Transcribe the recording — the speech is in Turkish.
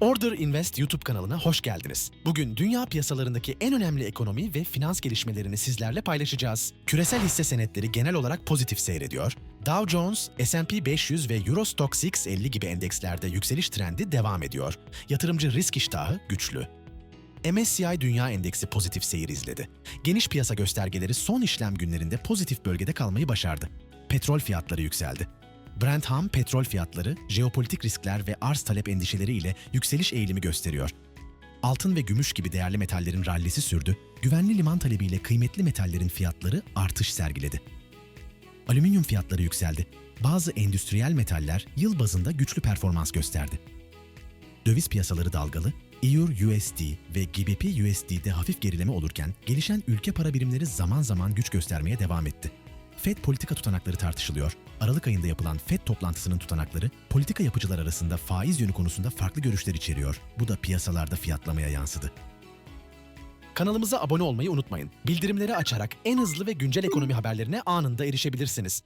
Order Invest YouTube kanalına hoş geldiniz. Bugün dünya piyasalarındaki en önemli ekonomi ve finans gelişmelerini sizlerle paylaşacağız. Küresel hisse senetleri genel olarak pozitif seyrediyor. Dow Jones, S&P 500 ve Eurostoxx 50 gibi endekslerde yükseliş trendi devam ediyor. Yatırımcı risk iştahı güçlü. MSCI Dünya Endeksi pozitif seyir izledi. Geniş piyasa göstergeleri son işlem günlerinde pozitif bölgede kalmayı başardı. Petrol fiyatları yükseldi. Brent Ham petrol fiyatları, jeopolitik riskler ve arz talep endişeleri ile yükseliş eğilimi gösteriyor. Altın ve gümüş gibi değerli metallerin rallisi sürdü, güvenli liman talebiyle kıymetli metallerin fiyatları artış sergiledi. Alüminyum fiyatları yükseldi. Bazı endüstriyel metaller yıl bazında güçlü performans gösterdi. Döviz piyasaları dalgalı, EUR USD ve GBP USD'de hafif gerileme olurken gelişen ülke para birimleri zaman zaman güç göstermeye devam etti. FED politika tutanakları tartışılıyor. Aralık ayında yapılan FED toplantısının tutanakları politika yapıcılar arasında faiz yönü konusunda farklı görüşler içeriyor. Bu da piyasalarda fiyatlamaya yansıdı. Kanalımıza abone olmayı unutmayın. Bildirimleri açarak en hızlı ve güncel ekonomi haberlerine anında erişebilirsiniz.